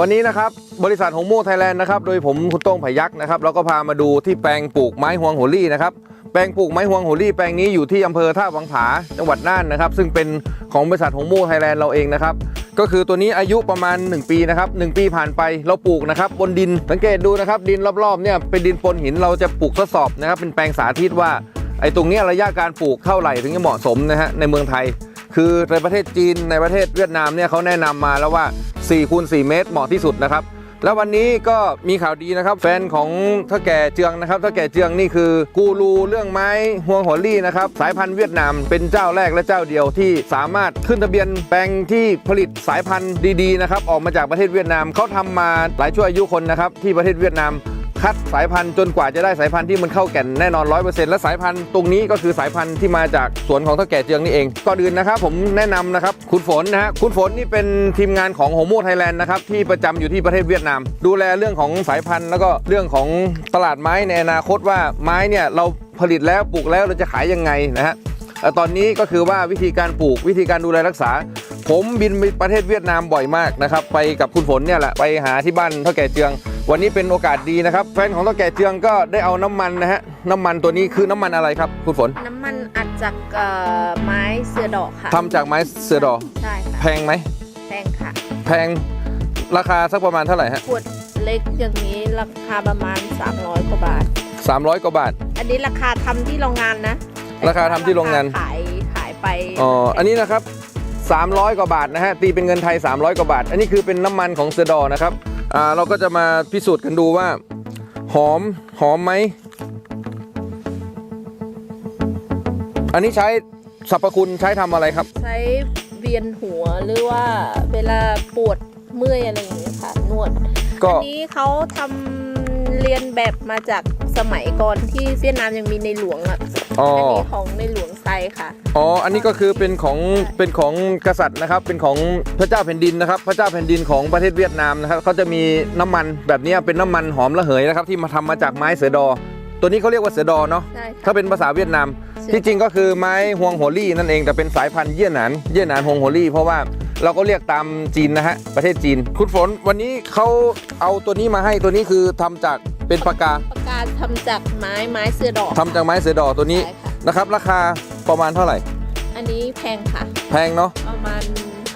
วันนี้นะครับบริษัทหงโม่ไทยแลนด์นะครับโดยผมคุณโต้งพยักนะครับเราก็พามาดูที่แปลงปลูกไม้ฮวงโหรี่นะครับแปลงปลูกไม้ฮวงโหรี่แปลงนี้อยู่ที่อำเภอท่าวังผาจังหวัดน่านนะครับ ซึ่งเป็นของบริษัทหงโม่ไทยแลนด์เราเองนะครับก็คือตัวนี้อายุประมาณ 1 ปีนะครับหปีผ่านไปเราปลูกนะครับบนดินสังเกตดูนะครับดินรอบๆเนี่ยเป็นดินปนหินเราจะปลูกทดสอบนะครับเป็นแปลงสาธิตว่าไอ้ตรงนี้ระยะการปลูกเท่าไหร่ถึงจะเหมาะสมนะฮะในเมืองไทย คือในประเทศจีนในประเทศเวียดนามเนี่ยเขาแนะนำมาแล้วว่า4คูณ4เมตรเหมาะที่สุดนะครับ แล้ววันนี้ก็มีข่าวดีนะครับ แฟนของท่าแก่เจืองนะครับท่าแก่เจืองนี่คือกูรูเรื่องไม้ฮวงหัวลี่นะครับสายพันธุ์เวียดนามเป็นเจ้าแรกและเจ้าเดียวที่สามารถขึ้นทะเบียนแปลงที่ผลิตสายพันธุ์ดีๆนะครับออกมาจากประเทศเวียดนามเขาทำมาหลายชั่วอายุคนนะครับที่ประเทศเวียดนาม คัดสายพันธุ์จนกว่าจะได้สายพันธุ์ที่มันเข้าแก่นแน่นอน 100%และสายพันธุ์ตรงนี้ก็คือสายพันธุ์ที่มาจากสวนของเท่าแก่เจืองนี่เองก่อนอื่นนะครับผมแนะนำนะครับคุณฝนนะฮะคุณฝนนี่เป็นทีมงานของโฮโมไทยแลนด์นะครับที่ประจำอยู่ที่ประเทศเวียดนาม ดูแลเรื่องของสายพันธุ์ แล้วก็เรื่องของตลาดไม้ในอนาคตว่าไม้เนี่ยเราผลิตแล้วปลูกแล้วเราจะขายยังไงนะฮะตอนนี้ก็คือว่าวิธีการปลูกวิธีการดูแลรักษา ผมบินไปประเทศเวียดนามบ่อยมากนะครับไปกับคุณฝนเนี่ยแหละไปหาที่บ้านเท่าแก่เจือง วันนี้เป็นโอกาสดีนะครับ แฟนของเท่าแก่เจืองก็ได้เอาน้ำมันนะฮะน้ำมันตัวนี้คือน้ำมันอะไรครับคุณฝนน้ำมันอัดจากเอ่อไม้เสือดอกค่ะทำจากไม้เสือดอกใช่ค่ะแพงไหมแพงค่ะ แพงราคาสักประมาณเท่าไหร่ฮะขวดเล็กอย่างนี้ราคาประมาณ 300กว่าบาท300กว่าบาท อันนี้ราคาทำที่โรงงานนะราคาทำที่โรงงาน ขายขายไปอ๋ออันนี้นะครับ 300 กว่าบาทนะฮะตีเป็นเงินไทย 300 กว่าบาท อันนี้คือเป็นน้ำมันของเสือดอนะครับ อ่าเราก็จะมาพิสูจน์กันดูว่า หอมหอมไหม อันนี้ใช้สรรพคุณใช้ทำอะไรครับ ใช้เวียนหัวหรือว่าเวลาปวดเมื่อยอะไรอย่างเงี้ยค่ะนวดก็ อันนี้เขาทำเรียนแบบมาจากสมัยก่อนที่เวียดนามยังมีในหลวงอะอ๋ออันนี้ของในหลวงไซ ค่ะอ๋ออันนี้ก็คือเป็นของเป็นของกษัตริย์นะครับ เป็นของพระเจ้าแผ่นดินนะครับ พระเจ้าแผ่นดินของประเทศเวียดนามนะครับเขาจะมีน้ำมันแบบนี้เป็นน้ำมันหอมระเหยนะครับ ที่มาทำมาจากไม้เสือดอ ตัวนี้เขาเรียกว่าเสือดอเนาะใช่ค่ะถ้าเป็นภาษาเวียดนาม ที่จริงก็คือไม้ฮวงโหรี่นั่นเองแต่เป็นสายพันธุ์เยี่ยหนานเยี่ยหนานฮวงโหรี่เพราะว่าเราก็เรียกตามจีนนะฮะประเทศจีน คุณฝนวันนี้เขาเอาตัวนี้มาให้ตัวนี้คือทำจากเป็นปากกาปากกาทำจากไม้ไม้เสือดอกทำจากไม้เสือดอตัวนี้ใช่ค่ะนะครับ ราคา ประมาณเท่าไหร่ อันนี้แพงค่ะ แพงเนาะ ประมาณ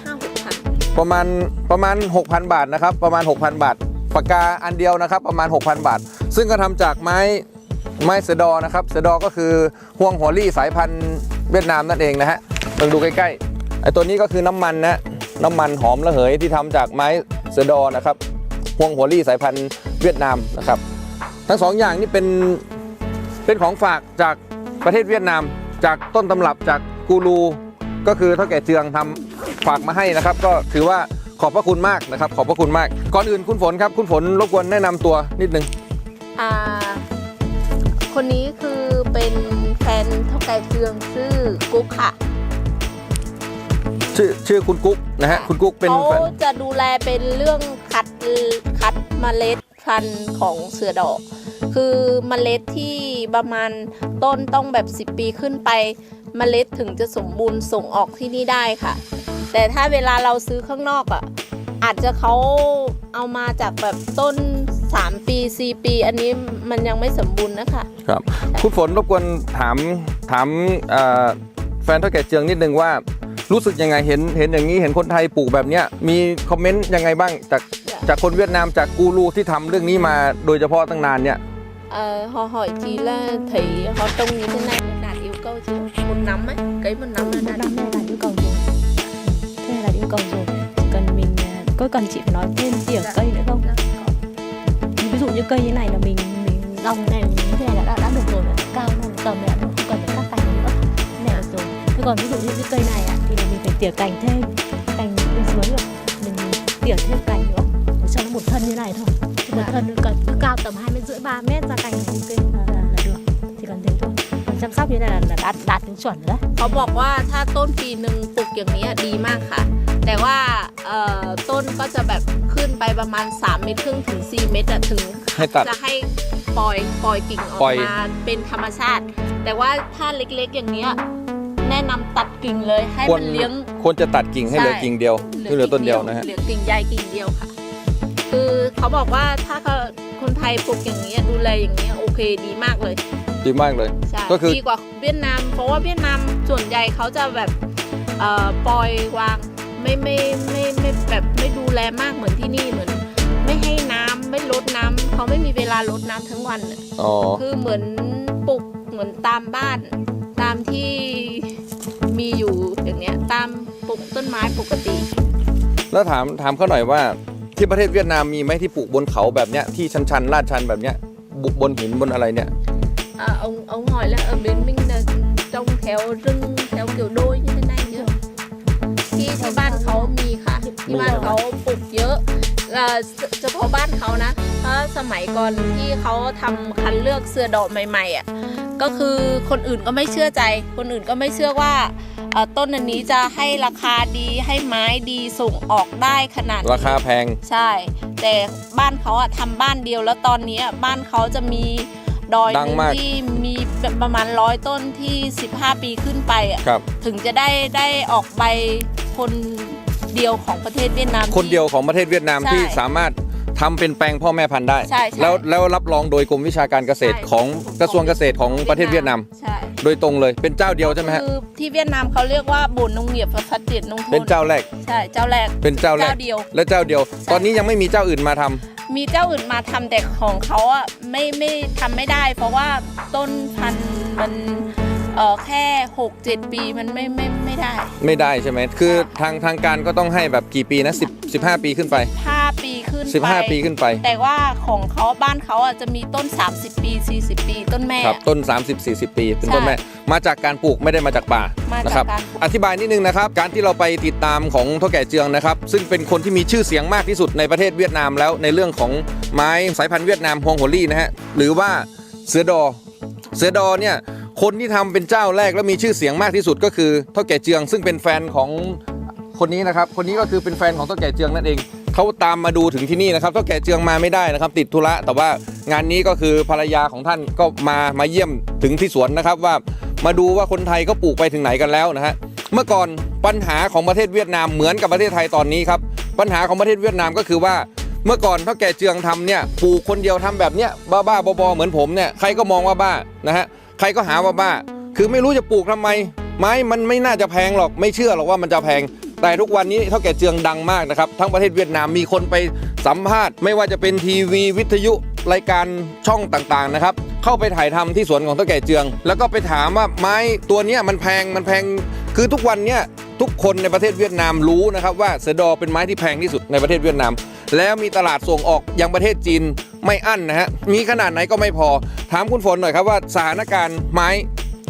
ห้าหกพันประมาณประมาณ 6,000 บาทนะครับ ประมาณ 6,000 บาท ปากกาอันเดียวนะครับ ประมาณ 6,000 บาท ซึ่งก็ทำจากไม้ไม้เสอดอนะครับเสอดอก็คือห่วงหัวลี่สายพันธุ์เวียดนามนั่นเองนะฮะลองดูใกล้ๆไอ้ตัวนี้ก็คือน้ำมันนะน้ำมันหอมระเหยที่ทำจากไม้เสอดอนะครับห่วงหัวลี่สายพันธุ์เวียดนามนะครับ ทั้งสองอย่างนี่เป็นเป็นของฝากจากประเทศเวียดนาม จากต้นตำรับจากกูรูก็คือเท่าแก่เจืองทำฝากมาให้นะครับ ก็ถือว่าขอบพระคุณมากนะครับ ขอบพระคุณมาก ก่อนอื่นคุณฝนครับ คุณฝนรบกวนแนะนำตัวนิดนึงอ่าคนนี้คือเป็นแฟนเท่าแก่เจืองชื่อกุ๊กค่ะ ชื่อชื่อคุณกุ๊กนะฮะคุณกุ๊กเป็นเขาแฟนจะดูแลเป็นเรื่องคัดคัดเมล็ดพันธุ์ของเสือดอก คือเมล็ดที่ประมาณต้นต้องแบบ 10 ปีขึ้นไปเมล็ดถึงจะสมบูรณ์ส่งออกที่นี่ได้ค่ะ แต่ถ้าเวลาเราซื้อข้างนอกอะอาจจะเขาเอามาจากแบบต้น 3 ปี 4 ปี อันนี้มันยังไม่สมบูรณ์นะคะครับคุณฝนรบกวนถามถามเอ่อแฟนเท่าแก่เจืองนิดนึงว่ารู้สึกยังไงเห็นเห็นอย่างนี้เห็นคนไทยปลูกแบบเนี้ยมีคอมเมนต์ยังไงบ้างจากจากคนเวียดนามจากกูรูที่ทำเรื่องนี้มาโดยเฉพาะตั้งนานเนี่ย Ờ, họ hỏi chị là thấy họ trông như thế này đạt yêu cầu chưa? Một năm ấy, cấy một năm là đạt năm là yêu cầu rồi. Thế là yêu cầu rồi. Chỉ cần mình à, có cần chị phải nói thêm tỉa Dạ. cây nữa không? Ví dụ như cây như này là mình mình lòng này như thế này là đã, đã được rồi là cao nó tầm này đã không cần phải cắt cành nữa. Này là rồi. Thế còn ví dụ như cái cây này thì mình phải tỉa cành thêm cành bên dưới được. Mình tỉa thêm cành nữa một thân như này thôi Chứ một Dạ. thân cần cứ cao tầm hai mét rưỡi ba mét ra cành là ok là, là, là được chỉ cần thế thôi còn chăm sóc như thế này là, là đạt đạt tiêu chuẩn rồi đấy เขาบอกว่าถ้าต้นปีหนึ่งปลูกอย่างนี้อะดีมากค่ะ แต่ว่าเอ่อต้นก็จะแบบขึ้นไปประมาณ 3 เมตรครึ่งถึง 4 เมตรอะถึงให้ตัด จะให้ปล่อยปล่อยกิ่งออกปล่อย มาเป็นธรรมชาติ แต่ว่าถ้าเล็กๆอย่างเนี้ยแนะนำตัดกิ่งเลยให้ควรมันเลี้ยง ควรจะตัดกิ่งให้เหลือใช่ กิ่งเดียวที่เหลือต้นเดียวนะฮะ เหลือกิ่งใหญ่กิ่งเดียวค่ะ เขาบอกว่าถ้าเขาคนไทยปลูกอย่างนี้ยดูแลอย่างนี้ยโอเคดีมากเลยดีมากเลย ใช่ก็คือ ดีกว่าเวียดนาม เพราะว่าเวียดนามส่วนใหญ่เขาจะแบบเอ่อปล่อยวางไม่ไม่ไม่ไม่แบบไม่ดูแลมากเหมือนที่นี่เหมือน ไม่ให้น้ำไม่ลดน้ำเขาไม่มีเวลาลดน้ำทั้งวันน่ะอ๋อคือเหมือนปลูกเหมือนตามบ้านตามที่มีอยู่อย่างเนี้ยตามปลูกต้นไม้ปกติ แล้วถามถามเขาหน่อยว่า ที่ประเทศเวียดนามมีไหมที่ปลูกบนเขาแบบเนี้ยที่ชันๆลาดชันแบบเนี้ยบุบนหินบนอะไรเนี่ย À, ông ông hỏi là ở bên mình là trồng theo rừng theo kiểu đôi như thế này chưa? ที่ที่บ้านเขามีค่ะ ที่บ้านเขาปลูกเยอะเอ่อเฉพาะบ้านเขานะเพราะสมัยก่อนที่เขาทำคันเลือกเสื้อดอกใหม่ๆอะ ก็คือคนอื่นก็ไม่เชื่อใจ คนอื่นก็ไม่เชื่อว่าเอ่อต้นอันนี้จะให้ราคาดีให้ไม้ดีส่งออกได้ขนาดนี้ราคาแพงใช่ แต่บ้านเขาอะทำบ้านเดียวแล้วตอนนี้อะบ้านเขาจะมีดอยหดังนึ่งมากที่มีแบบประมาณร้อยต้นที่ 15 ปีขึ้นไปอะครับถึงจะได้ได้ออกใบคนเดียวของประเทศเวียดนาม คนเดียวของประเทศเวียดนามใช่ที่สามารถ ทำเป็นแปลงพ่อแม่พันธุ์ได้ ใช่ใช่ แล้วแล้วรับรองโดยกรมวิชาการเกษตรใช่ของกระทรวงเกษตรของประเทศเวียดนาม ใช่โดยตรงเลยเป็นเจ้าเดียวใช่ไหมฮะคือที่เวียดนามเขาเรียกว่าบุญนงเงียบฟัดเจียนนงทเป็นนเจ้าแรกใช่เจ้าแรก เป็นเจ้าแรกเจ้าเดียว และเจ้าเดียว ตอนนี้ยังไม่มีเจ้าอื่นมาทำ มีเจ้าอื่นมาทำแต่ของเขาอะไม่ไม่ทำไม่ได้ เพราะว่าต้นพันธุ์มัน เออแค่หกเจ็ดปีมันไม่ไม่ไม่ได้ ไม่ได้ใช่ไหมคือทางทางการก็ต้องให้แบบกี่ปีนะ10 15 ปีขึ้นไปห้าปีขึ้นไป15 ปีขึ้นไป แต่ว่าของเขาบ้านเขาอะจะมีต้น 30 ปี 40 ปี ต้นแม่ครับต้น 30-40 ปีเป็นต้นใช่แม่ มาจากการปลูกไม่ได้มาจากป่ามานะคจารักบการอธิบายนิดนึงนะครับ การที่เราไปติดตามของเท่าแก่เจืองนะครับ ซึ่งเป็นคนที่มีชื่อเสียงมากที่สุดในประเทศเวียดนามแล้วในเรื่องของไม้สายพันธุ์เวียดนามฮวงโฮลี่นะฮะหรือว่าเสือดอเสือดอเนี่ย คนที่ทำเป็นเจ้าแรกและมีชื่อเสียงมากที่สุดก็คือเท่าแก่เจือง ซึ่งเป็นแฟนของคนนี้นะครับ คนนี้ก็คือเป็นแฟนของเท่าแก่เจืองนั่นเองเขาตามมาดูถึงที่นี่นะครับเท่าแก่เจืองมาไม่ได้นะครับ ติดธุระแต่ว่างานนี้ก็คือภรรยาของท่านก็มามาเยี่ยมถึงที่สวนนะครับว่ามาดูว่าคนไทยก็ปลูกไปถึงไหนกันแล้วนะฮะเมื่อก่อนปัญหาของประเทศเวียดนามเหมือนกับประเทศไทยตอนนี้ครับปัญหาของประเทศเวียดนามก็คือว่าเมื่อก่อนเท่าแก่เจืองทำเนี่ยปลูกคนเดียวทำแบบเนี้ยบ้าบ้าๆบอๆเหมือนผมเนี่ยใครก็มองว่าบ้านะฮะ ใครก็หาว่าบ้า คือไม่รู้จะปลูกทำไม ไม้มันไม่น่าจะแพงหรอกไม่เชื่อหรอกว่ามันจะแพง แต่ทุกวันนี้เท่าแก่เจืองดังมากนะครับ ทั้งประเทศเวียดนามมีคนไปสัมภาษณ์ ไม่ว่าจะเป็นทีวีวิทยุรายการช่องต่างๆนะครับเข้าไปถ่ายทำที่สวนของเท่าแก่เจือง แล้วก็ไปถามว่าไม้ตัวนี้มันแพงมันแพง คือทุกวันเนี้ยทุกคนในประเทศเวียดนามรู้นะครับว่าเสดอเป็นไม้ที่แพงที่สุดในประเทศเวียดนาม แล้วมีตลาดส่งออกยังประเทศจีน ไม่อั้นนะฮะมีขนาดไหนก็ไม่พอ ถามคุณฝนหน่อยครับว่าสถานการณ์ไม้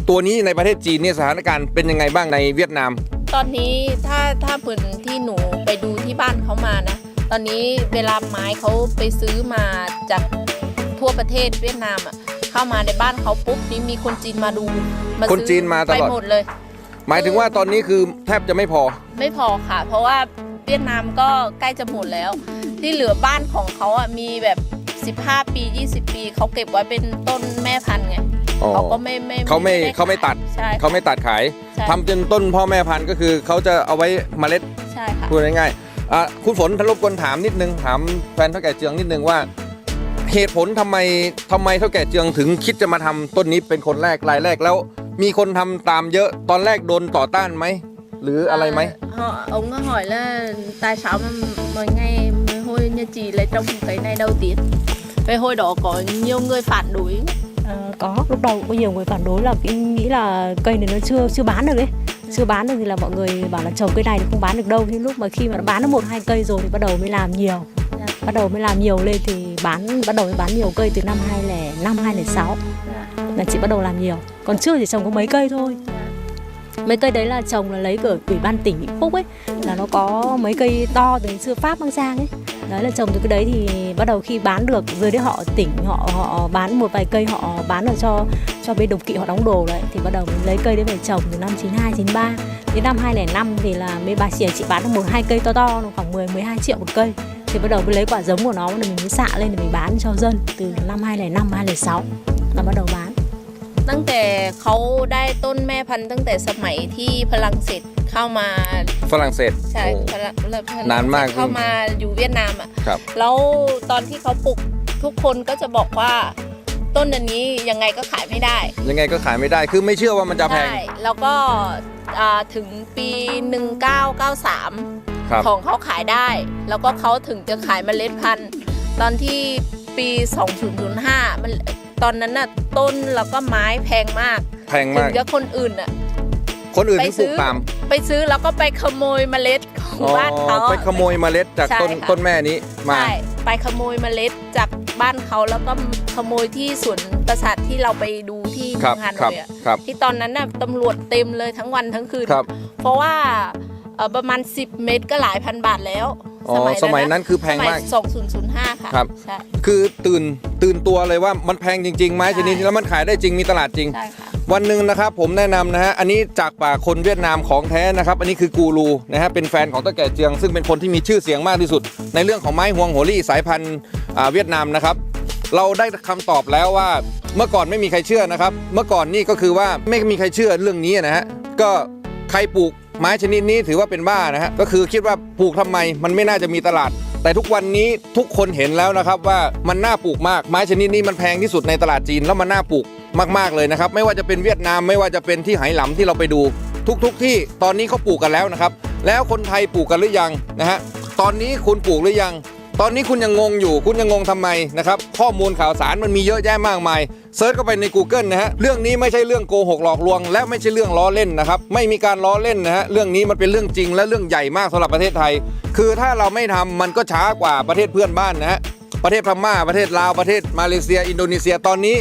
ตัวนี้ในประเทศจีนเนี่ยสถานการณ์เป็นยังไงบ้างในเวียดนาม ตอนนี้ถ้าถ้าเพื่นที่หนูไปดูที่บ้านเขามานะ ตอนนี้เวลาไม้เขาไปซื้อมาจากทั่วประเทศเวียดนามอะเข้ามาในบ้านเขาปุ๊บนี่มีคนจีนมาดูมาคนจีนมาตลอด ไปหมดเลย หมายถึงว่าตอนนี้คือแทบจะไม่พอ ไม่พอค่ะ เพราะว่าเวียดนามก็ใกล้จะหมดแล้ว ที่เหลือบ้านของเขาอะมีแบบ 15 ปี 20 ปีเขาเก็บไว้เป็นต้นแม่พันธุ์ไงอ๋อ เขาก็ไม่ไม่เขาไม่ด้เขาไม่ขยตัด ใช่เขาไม่ตัดขายใช่ทำจนต้นพ่อแม่พันธุ์ก็คือเขาจะเอาไว้เมล็ดใช่ค่ะพูดง่ายๆอะคุณฝนทรบกวนถามนิดนึงถามแฟนเท่าแก่เจืองนิดนึงว่า เหตุผลทำไมทำไมเท่าแก่เจืองถึงคิดจะมาทำต้นนี้เป็นคนแรกรายแรกแล้ว มีคนทำตามเยอะตอนแรกโดนต่อต้านไหมหรืออะไรไหม Họ, ông có hỏi là tại sao mà mọi ngày mới hồi nhà chị lại trồng cái này đầu tiên Vậy hồi đó có nhiều người phản đối Ờ, có lúc đầu cũng có nhiều người phản đối là cái nghĩ là cây này nó chưa chưa bán được ấy. Chưa bán được thì là mọi người bảo là trồng cây này thì không bán được đâu. Thế lúc mà khi mà nó bán được một hai cây rồi thì bắt đầu mới làm nhiều. Dạ. bắt đầu mới làm nhiều lên thì bán bắt đầu mới bán nhiều cây từ năm 2005 2006 là chị bắt đầu làm nhiều. Còn trước thì trồng có mấy cây thôi. Mấy cây đấy là trồng là lấy của ủy ban tỉnh Vĩnh Phúc ấy. Là nó có mấy cây to từ xưa Pháp mang sang ấy đấy là trồng từ cái đấy thì bắt đầu khi bán được, dưới đấy họ tỉnh, họ họ bán một vài cây, họ bán được cho cho bên đồng kỵ họ đóng đồ đấy, thì bắt đầu mình lấy cây đấy về trồng từ năm 92 93 đến năm 2005 thì là mấy bà chị chị bán được một, hai cây to to khoảng 10 12 triệu một cây. Thì bắt đầu mới lấy quả giống của nó để mình mới xạ lên để mình bán cho dân từ năm 2005 2006 là bắt đầu bán. ตั้งแต่เขาได้ต้นแม่พันธุ์ตั้งแต่สมัยที่พลังเศสเข้ามาฝรั่งเศสใช่โอ้ พลังพลังนานมาก เข้ามาอยู่เวียดนามอะ ครับ แล้วตอนที่เขาปลูกทุกคนก็จะบอกว่าต้นอันนี้ยังไงก็ขายไม่ได้ยังไงก็ขายไม่ได้คือไม่เชื่อว่ามันจะแพงใช่แล้วก็อ่าถึงปี 1993 ครับ ของเขาขายได้ แล้วก็เขาถึงจะขายเมล็ดพันธุ์ ตอนที่ปี 2005มัน ตอนนั้นน่ะต้นแล้วก็ไม้แพงมากแพงถึมางกจะคนอื่นอะคนอื่นไปที่ปลูซื้กอตามไปซื้อแล้วก็ไปขโมยเมล็ดของบ้านเขาไปขโมยเมล็ดจากใช่ต้นค่ะต้นแม่นี้มาใช่ไปขโมยเมล็ดจากบ้านเขาแล้วก็ขโมยที่สวนประสาทที่เราไปดูที่คเมืรัอบงฮานครัอบยอะครับที่ตอนนั้นน่ะตำรวจเต็มเลยทั้งวันทั้งคืนครับเพราะว่าเอ่อประมาณ 10 เม็ดก็หลายพันบาทแล้ว อ๋อสมัยนั้นคือแพงมากสองศูนย์ศูนย์ห้าค่ะครับ ใช่ คือตื่นตื่นตัวเลยว่ามันแพงจริงๆ ไม้ชนิดนี้แล้วมันขายได้จริงมีตลาดจริง ใช่ค่ะ วันหนึ่งนะครับผมแนะนำนะฮะอันนี้จากปากคนเวียดนามของแท้นะครับ อันนี้คือกูรูนะฮะเป็นแฟนของตะแก่เจียง ซึ่งเป็นคนที่มีชื่อเสียงมากที่สุด ในเรื่องของไม้ฮวงโหรี่สายพันธุ์อ่าเวียดนามนะครับ เราได้คำตอบแล้วว่าเมื่อก่อนไม่มีใครเชื่อนะครับ เมื่อก่อนนี่ก็คือว่าไม่มีใครเชื่อเรื่องนี้นะฮะก็ใครปลูก ไม้ชนิดนี้ถือว่าเป็นบ้านะฮะก็คือคิดว่าปลูกทำไมมันไม่น่าจะมีตลาด แต่ทุกวันนี้ทุกคนเห็นแล้วนะครับว่ามันน่าปลูกมากไม้ชนิดนี้มันแพงที่สุดในตลาดจีนแล้วมันน่าปลูกมากๆเลยนะครับไม่ว่าจะเป็นเวียดนามไม่ว่าจะเป็นที่ไหหลำที่เราไปดู ทุกๆที่ตอนนี้เขาปลูกกันแล้วนะครับแล้วคนไทยปลูกกันหรือยังนะฮะตอนนี้คุณปลูกหรือยัง ตอนนี้คุณยังงงอยู่คุณยังงงทำไมนะครับข้อมูลข่าวสารมันมีเยอะแยะมากมายเซิร์ชเข้าไปใน Google นะฮะเรื่องนี้ไม่ใช่เรื่องโกหกหลอกลวง และไม่ใช่เรื่องล้อเล่นนะครับไม่มีการล้อเล่นนะฮะเรื่องนี้มันเป็นเรื่องจริงและเรื่องใหญ่มากสำหรับประเทศไทย คือถ้าเราไม่ทำมันก็ช้ากว่าประเทศเพื่อนบ้านนะฮะประเทศพม่าประเทศลาวประเทศมาเลเซีย อินโดนีเซียตอนนี้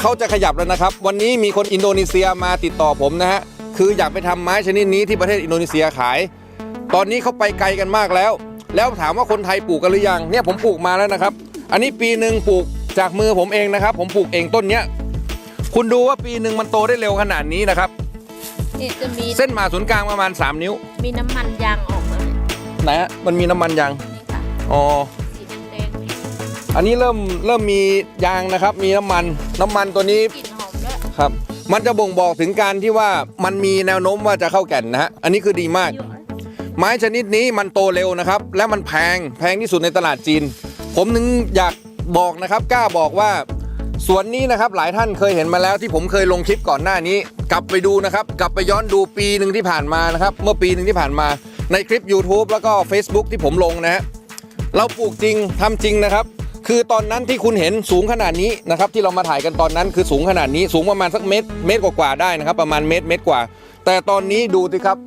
เขาจะขยับแล้วนะครับ วันนี้มีคนอินโดนีเซียมาติดต่อผมนะฮะคืออยากไปทำไม้ชนิดนี้ที่ประเทศอินโดนีเซียขาย ตอนนี้เขาไปไกลกันมากแล้ว แล้วถามว่าคนไทยปลูกกันหรือยังเนี่ยผมปลูกมาแล้วนะครับ อันนี้ปีหนึ่งปลูกจากมือผมเองนะครับ ผมปลูกเองต้นเนี้ยคุณดูว่าปีหนึ่งมันโตได้เร็วขนาดนี้นะครับ นี่จะมีเส้นผ่าศูนย์กลางประมาณ 3 นิ้ว มีน้ำมันยางออกมาเนี่ยไหนฮะมันมีน้ำมันยางนี่ค่ะอ๋อสีแดงอันนี้เริ่มเริ่มมียางนะครับ มีน้ำมันน้ำมันตัวนี้ๆกลิ่นหอมด้วยครับ มันจะบ่งบอกถึงการที่ว่ามันมีแนวโน้มว่าจะเข้าแก่นนะฮะ อันนี้คือดีมาก ไม้ชนิดนี้มันโตเร็วนะครับ และมันแพงแพงที่สุดในตลาดจีน ผมนึงอยากบอกนะครับกล้าบอกว่าสวนนี้นะครับหลายท่านเคยเห็นมาแล้วที่ผมเคยลงคลิปก่อนหน้านี้ กลับไปดูนะครับ กลับไปย้อนดูปีหนึ่งที่ผ่านมานะครับ เมื่อปีหนึ่งที่ผ่านมา ในคลิป YouTube แล้วก็ Facebook ที่ผมลงนะฮะเราปลูกจริงทำจริงนะครับ คือตอนนั้นที่คุณเห็นสูงขนาดนี้นะครับที่เรามาถ่ายกันตอนนั้นคือสูงขนาดนี้สูงประมาณสักเมตรเมตรกว่าๆได้นะครับ ประมาณเมตรเมตรกว่า แต่ตอนนี้ดูสิครับ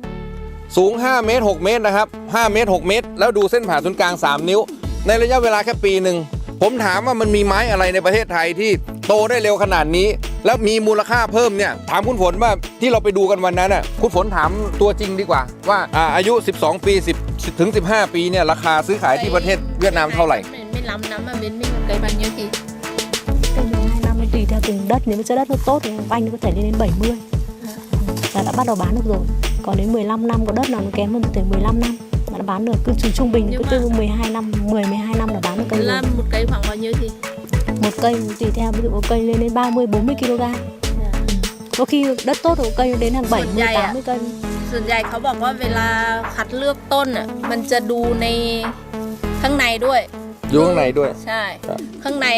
สูง 5 เมตร 6 เมตรนะครับ 5 เมตร 6 เมตร แล้วดูเส้นผ่าศูนย์กลาง 3 นิ้ว ในระยะเวลาแค่ปีหนึ่ง ผมถามว่ามันมีไม้อะไรในประเทศไทยที่โตได้เร็วขนาดนี้ แล้วมีมูลค่าเพิ่มเนี่ย ถามคุณฝนว่าที่เราไปดูกันวันนั้นน่ะคุณฝนถามตัวจริงดีกว่า ว่าอาอายุ 12 ปี 10 ถึง 15 ปีเนี่ยราคาซื้อขายที่ประเทศเวียดนามเท่าไหร่ไม่ไม่ล้ำน้ำ mà bên mình cây bao nhiêu thì Cây 12 năm nó tùy theo từng đất nếu mà chất đất nó tốt thì banh nó có thể lên đến 70 là đã bắt đầu bán được rồi còn đến 15 năm có đất nào nó kém hơn từ 15 năm mà đã bán được cứ trung trung bình Nhưng cứ từ mà- 12 năm 10 12 năm là bán được cây rồi là một cây khoảng bao nhiêu thì một cây tùy theo ví dụ có cây lên đến 30 40 kg có khi đất tốt thì có cây đến hàng 70 dày ạ. 80 cây ส่วนใหญ่เขาบอกว่าเวลาคัดเลือกต้นอ่ะมันจะดูในข้างในด้วย อยู่ข้างในด้วย ใช่ ครับ ข้างใน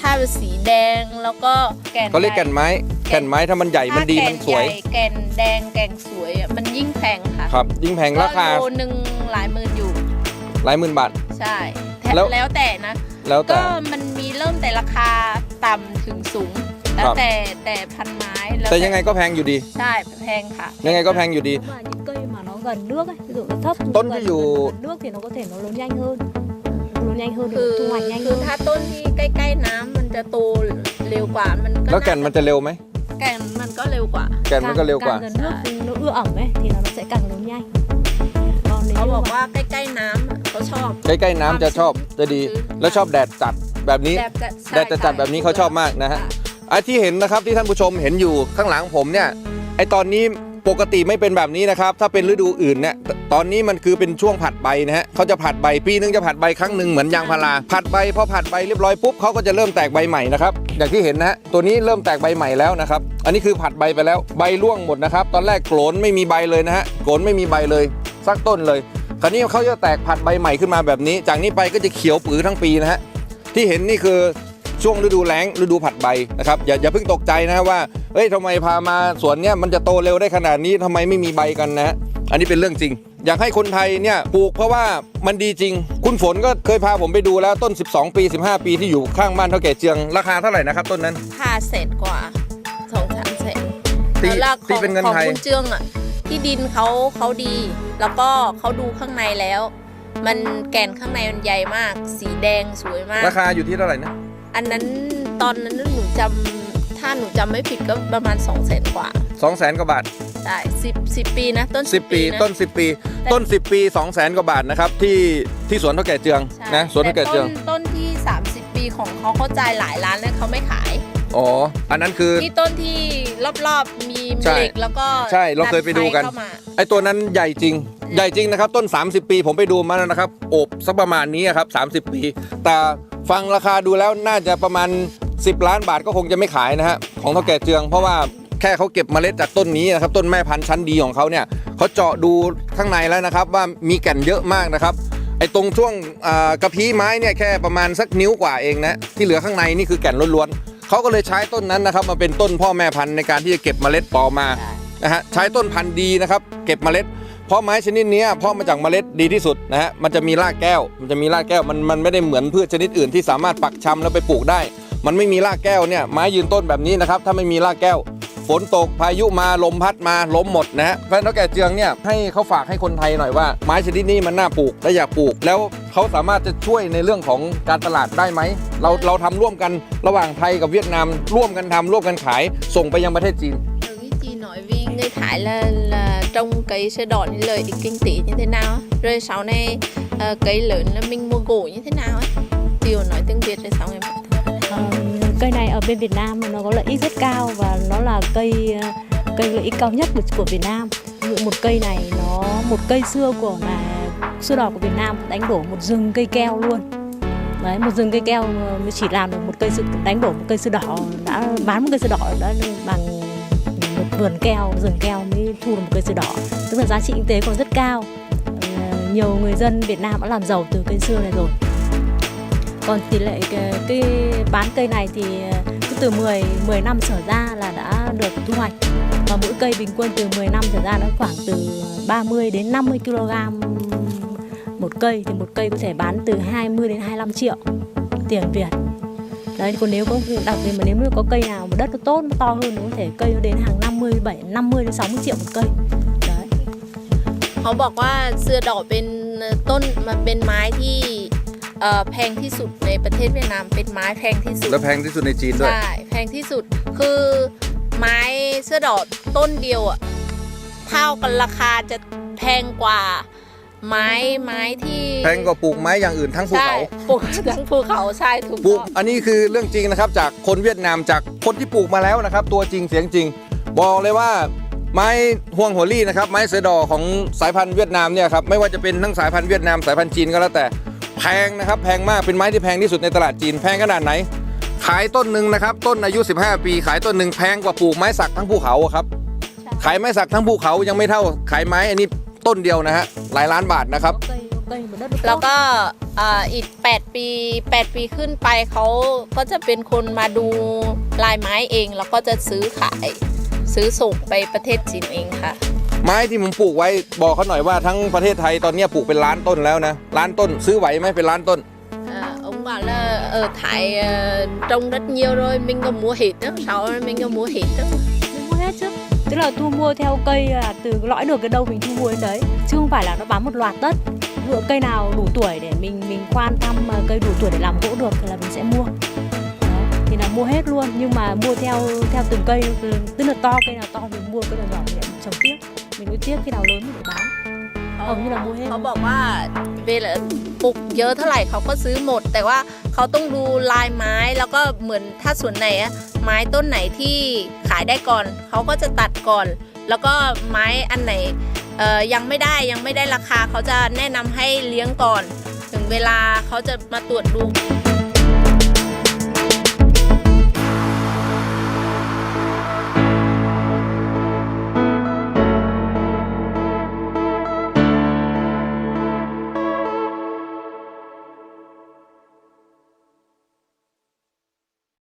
ถ้าเป็นสีแดงแล้วก็แก่นเขาเรียกแก่นไม้ แก่นไม้ถ้ามันใหญ่มันดีถ้ามันสวย แก่ใหญ่แก่นแดงแก่นสวยอะมันยิ่งแพงค่ะครับ ยิ่งแพงราคาก็โลนึงหลายหมื่นอยู่ หลายหมื่นบาท ใช่แถแล้ว แล้วแต่นะ แล้วแต่ ก็มันมีเริ่มแต่ราคาต่ำถึงสูง แล้ควรับ แต่แต่พันไม้แล้วแต่ยังไงก็แพงอยู่ดี ใช่แพงค่ะ ยังไงก็แพงอยู่ดี và những cây mà nó gần nước ấy ví dụ nó thấp Tôn gần, ví dụ- gần nước thì nó có thể nó lớn nhanh hơn nó lớn nhanh hơn คือ thì thu hoạch nhanh คือ hơn ถ้าต้นที่ใกล้ ๆ น้ำมันจะโตเร็วกว่ามันก็แล้วแก่นมันจะเร็วไหมแก่นมันก็เร็วกว่า แก่นมันก็เร็วกว่า càng gần nước nó ưa ẩm ấy thì nó sẽ càng lớn nhanh còn nếu เขา như บอก mà ว่าใกล้ ๆ น้ำอะเขาชอบ ใกล้ๆน้ำจะชอบจะดี แล้วชอบแดดจัดแบบนี้แดดจะแดดจะจัดแบบนี้เขาชอบมากนะฮะ ไอ้ที่เห็นนะครับที่ท่านผู้ชมเห็นอยู่ข้างหลังผมเนี่ยไอตอนนี้ ปกติไม่เป็นแบบนี้นะครับ ถ้าเป็นฤดูอื่นเนี่ยตอนนี้มันคือเป็นช่วงผัดใบนะฮะเขาจะผัดใบปีนึงจะผัดใบครั้งหนึ่งเหมือนยางพาราผัดใบพอผัดใบเรียบร้อยปุ๊บเขาก็จะเริ่มแตกใบใหม่นะครับอย่างที่เห็นนะฮะตัวนี้เริ่มแตกใบใหม่แล้วนะครับ อันนี้คือผัดใบไปแล้วใบร่วงหมดนะครับ ตอนแรกโกรนไม่มีใบเลยนะฮะโกรนไม่มีใบเลยสักต้นเลย คราวนี้เขาจะแตกผัดใบใหม่ขึ้นมาแบบนี้ จากนี้ไปก็จะเขียวปื้อทั้งปีนะฮะที่เห็นนี่คือช่วงฤดูแล้งฤดูผัดใบนะครับอย่าอย่าเพิ่งตกใจนะฮะว่า เฮ้ยทำไมพามาสวนเนี้ยมันจะโตเร็วได้ขนาดนี้ทำไมไม่มีใบกันนะฮะอันนี้เป็นเรื่องจริง อยากให้คนไทยเนี่ยปลูกเพราะว่ามันดีจริง คุณฝนก็เคยพาผมไปดูแล้วต้น 12 ปี 15 ปีที่อยู่ข้างบ้านเท่าแก่เจียงราคาเท่าไหร่นะครับต้นนั้นห้าแสนกว่าสองสามแสนตีแล้วขตีองเป็นเงินของไทย คุณเจืองอะที่ดินเขาเขาดี แล้วก็เขาดูข้างในแล้ว มันแก่นข้างในมันใหญ่มาก สีแดงสวยมาก ราคาอยู่ที่เท่าไหร่นะ อันนั้นตอนนั้นหนูจำ ถ้าหนูจำไม่ผิดก็ประมาณ2องแสนกว่า2 0 0แสนกว่าบาท ใช่สิบสิบปีนะ ต้น10 ปีนะ ต้น 10 ปี แต่ ต้น 10 ปี 2 0 0แสนกว่าบาทนะครับที่ที่สวนเท่าแก่เจียงใช่นะสวนเท่าแก่เจียงแต่ต้นต้นที่ 30 ปีของเขาเขาจ่ายหลายล้านแล้วเขาไม่ขาย อ๋อ อันนั้นคือที่ต้นที่รอบๆมีใช่เหล็กแล้วก็ใช่เราเคยไปดูกันเข้ามาไอ้ตัวนั้นใหญ่จริง ใหญ่จริงนะครับ ต้น 30 ปีผมไปดูมาแล้วนะครับโอบสักประมาณนี้ครับ 30 ปี แต่ฟังราคาดูแล้วน่าจะประมาณ 10 ล้านบาทก็คงจะไม่ขายนะฮะของเท่าแก่เจือง เพราะว่าแค่เขาเก็บเมล็ดจากต้นนี้นะครับต้นแม่พันธุ์ชั้นดีของเขาเนี่ยเขาเจาะดูข้างในแล้วนะครับว่ามีแก่นเยอะมากนะครับไอ้ตรงช่วงกระพี้ไม้เนี่ยแค่ประมาณสักนิ้วกว่าเองนะที่เหลือข้างในนี่คือแก่นล้วนๆเขาก็เลยใช้ต้นนั้นนะครับมาเป็นต้นพ่อแม่พันธุ์ในการที่จะเก็บเมล็ดต่อมานะฮะใช้ต้นพันธุ์ดีนะครับเก็บเมล็ดเพราะไม้ชนิดนี้เพราะมาจากเมล็ดดีที่สุดนะฮะมันจะมีรากแก้ว มันจะมีรากแก้วมันมันไม่ได้เหมือนพืชชนิดอื่นที่สามารถปักชำแล้วไปปลูกได้ มันไม่มีรากแก้วเนี่ยไม้ยืนต้นแบบนี้นะครับถ้าไม่มีรากแก้ว ฝนตกพายุมาลมพัดมาล้มหมดนะฮะเพราะฉะนั้นเท่าแก่เจืองเนี่ยให้เขาฝากให้คนไทยหน่อยว่าไม้ชนิดนี้มันน่าปลูกและอยากปลูก แล้วเขาสามารถจะช่วยในเรื่องของการตลาดได้ไหมเราเราทำร่วมกันระหว่างไทยกับเวียดนาม ร่วมกันทำร่วมกันขายส่งไปยังประเทศจีน Ừ, cái chị nói vì người Thái là là trồng cây sơ đỏ thì lợi ích kinh tế như thế nào á. rồi sau này ờ, cây lớn là mình mua gỗ như thế nào ấy Tiểu nói tiếng Việt rồi xong em Ờ, cây này ở bên Việt Nam nó có lợi ích rất cao và nó là cây cây lợi ích cao nhất của, của Việt Nam. Ví dụ một cây này nó một cây xưa của mà xưa đỏ của Việt Nam đánh đổ một rừng cây keo luôn. Đấy, một rừng cây keo mới chỉ làm được một cây sự đánh đổ một cây sư đỏ đã bán một cây sư đỏ đã bằng một vườn keo rừng keo mới thu được một cây sư đỏ tức là giá trị kinh tế còn rất cao ờ, nhiều người dân Việt Nam đã làm giàu từ cây xưa này rồi còn tỷ lệ cái, cái bán cây này thì cứ từ 10 10 năm trở ra là đã được thu hoạch và mỗi cây bình quân từ 10 năm trở ra nó khoảng từ 30 đến 50 kg một cây thì một cây có thể bán từ 20 đến 25 triệu tiền Việt đấy còn nếu có đặc biệt mà nếu mà có cây nào mà đất nó tốt nó to hơn nó có thể cây nó đến hàng 50 7 50 đến 60 triệu một cây đấy เขาบอกว่าเสื้อดอกเป็นต้นมันเป็นไม้ที่เ อ่อแพงที่สุดในประเทศเวียดนามเป็นไม้แพงที่สุด และแพงที่สุดในจีนด้วย ใช่แพงที่สุดคือไม้เสื้อดอกต้นเดียวอะเท่ากันราคาจะแพงกว่าไม้ไม้ที่แพงกว่าปลูกไม้อย่างอื่นทั้งภูใช่เขา ปลูกทั้งภูเขาใช่ถูกปลูกต้องอันนี้คือเรื่องจริงนะครับ จากคนเวียดนามจากคนที่ปลูกมาแล้วนะครับ ตัวจริงเสียงจริง บอกเลยว่าไม้ห่วงหัวลี่นะครับไม้เสือดอของสายพันธุ์เวียดนามเนี่ยครับไม่ว่าจะเป็นทั้งสายพันธุ์เวียดนามสายพันธุ์จีนก็แล้วแต่ แพงนะครับแพงมากเป็นไม้ที่แพงที่สุดในตลาดจีนแพงขนาดไหน ขายต้นหนึ่งนะครับต้นอายุ 15 ปี ขายต้นหนึ่งแพงกว่าปลูกไม้สักทั้งภูเขาครับขายไม้สักทั้งภูเขายังไม่เท่าขายไม้อันนี้ต้นเดียวนะฮะหลายล้านบาทนะครับ แล้วก็อีก 8 ปี 8 ปีขึ้นไปเขาก็จะเป็นคนมาดูลายไม้เอง แล้วก็จะซื้อขายซื้อส่งไปประเทศจีนเองค่ะ ไม้ที่ผมปลูกไว้บอกเขาหน่อยว่าทั้งประเทศไทยตอนนี้ปลูกเป็นล้านต้นแล้วนะล้านต้นซื้อไหวไหมเป็นล้านต้น À, ông bảo là ở Thái ờ, trồng rất nhiều rồi mình có mua hết đó sau đó mình có mua hết đó mình mua hết chứ tức là thu mua theo cây là từ lõi được cái đâu mình thu mua đến đấy chứ không phải là nó bám một loạt tất ví dụ cây nào đủ tuổi để mình mình khoan thăm mà cây đủ tuổi để làm gỗ được thì là mình sẽ mua Đấy, thì là mua hết luôn nhưng mà mua theo theo từng cây tức là to cây nào to mình mua cây nào nhỏ mình lại trồng tiếp Mình nuôi tiếp khi nào lớn mình lại bán เอาที่เรามูให้เขาบอกว่าเวลาปลูกเยอะเท่าไหร่เขาก็ซื้อหมด แต่ว่าเขาต้องดูลายไม้แล้วก็เหมือนถ้าส่วนไหนอะไม้ต้นไหนที่ขายได้ก่อน เขาก็จะตัดก่อน แล้วก็ไม้อันไหนเอ่อยังไม่ได้ยังไม่ได้ราคาเขาจะแนะนำให้เลี้ยงก่อน ถึงเวลาเขาจะมาตรวจดู